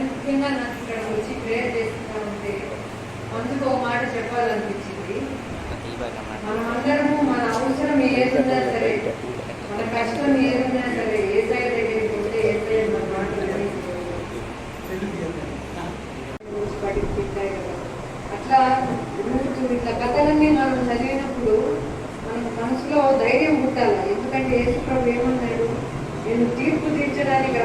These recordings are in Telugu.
కానీ ముఖ్యంగా నాకు ఇక్కడ వచ్చి ప్రేయర్ చేస్తూ ఉంటే మనసుకు ఒక మాట చెప్పాలనిపించింది. మనమందరము అందరము మన అవసరం ఏదున్నా సరే మన కష్టం ఏదున్నా సరే ఏ సైడ్ దగ్గరికి పోతే ఏ సైడ్ మన మాట కదా. అట్లా ఇప్పుడు ఇట్లా కథలన్నీ మనం చదివినప్పుడు మన మనసులో ధైర్యం పుట్టాలి. ఎందుకంటే యేసుప్రభు ఏమన్నాడు? నేను తీర్పు తీర్చడానికి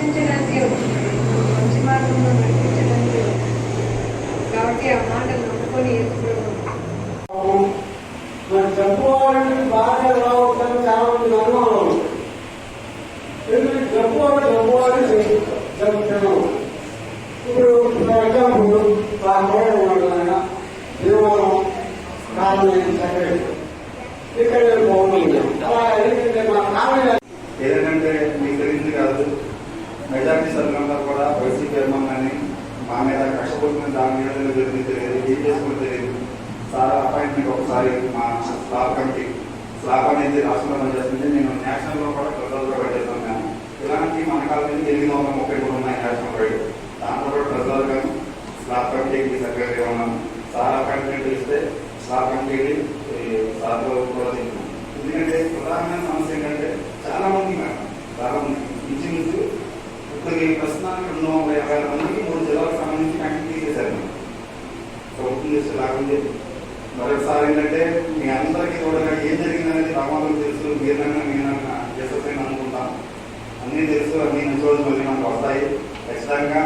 రక్షించడానికే వచ్చినాడు మనల్ని మంచి మార్గంలో నడిపించడానికే వచ్చినాడు కాబట్టి ఆ మాటలు నమ్ముకొని యేసుప్రభు మరి చెప్పుకోవాలని బాగా ఎలా ఉంటారో చాలా మంది అనుభవం ఉంది. ఎందుకంటే చెప్పుకోవాలి చెప్పుకోవాలి చెప్తాను ఇప్పుడు ఫర్ ఎగ్జాంపుల్ మా కోడ ఉన్నాడు ఆయన నిర్మాణం కాలనీ సెక్రటరీ ఇక్కడ నేను బాగున్నాను అలా మెజార్టీ సభ్యులంతా కూడా వైసీపీ అభిమానాన్ని మా మీద కష్టపడుతున్న దాని మీద జరిగింది తెలియదు ఏం చేసుకుని తెలియదు. సార్ అపాయింట్మెంట్ ఒకసారి మా స్లాబ్ కమిటీ స్లాబ్ అనేది రాష్ట్రంలో పనిచేస్తుంది. నేను నేషనల్లో కూడా ప్రజల్లో పనిచేస్తాను మేము ఇలాంటి మన కాలం ఎనిమిది వందల ముప్పై మూడు ఉన్నాయి నేషనల్ రైడ్ దాంట్లో కూడా ప్రజలు కానీ స్లాబ్ కమిటీకి సెక్రటరీ ఉన్నాను సార్ అపాయింట్మెంట్ ఇస్తే స్లాబ్ కమిటీకి సార్లో కూడా ఎందుకంటే ప్రధానమైన సమస్య ఏంటంటే చాలా మంది మేడం చాలా మంది ఇంచుమించు ఇప్పుడు ప్రస్తుతానికి రెండు వందల యాభై ఆరు మందికి మూడు జిల్లాలకు సంబంధించి కంటిన్యూ చేశారు ప్రభుత్వం చేసే లాగుంది మరొకసారి ఏంటంటే మీ అందరికీ కూడా ఏం జరిగిందనేది రామాలకు తెలుసు మీరన్నా నేనన్నా చేసేసి అనుకుంటాం. అన్నీ తెలుసు అన్ని మంచి రోజులు మళ్ళీ మనకు వస్తాయి. ఖచ్చితంగా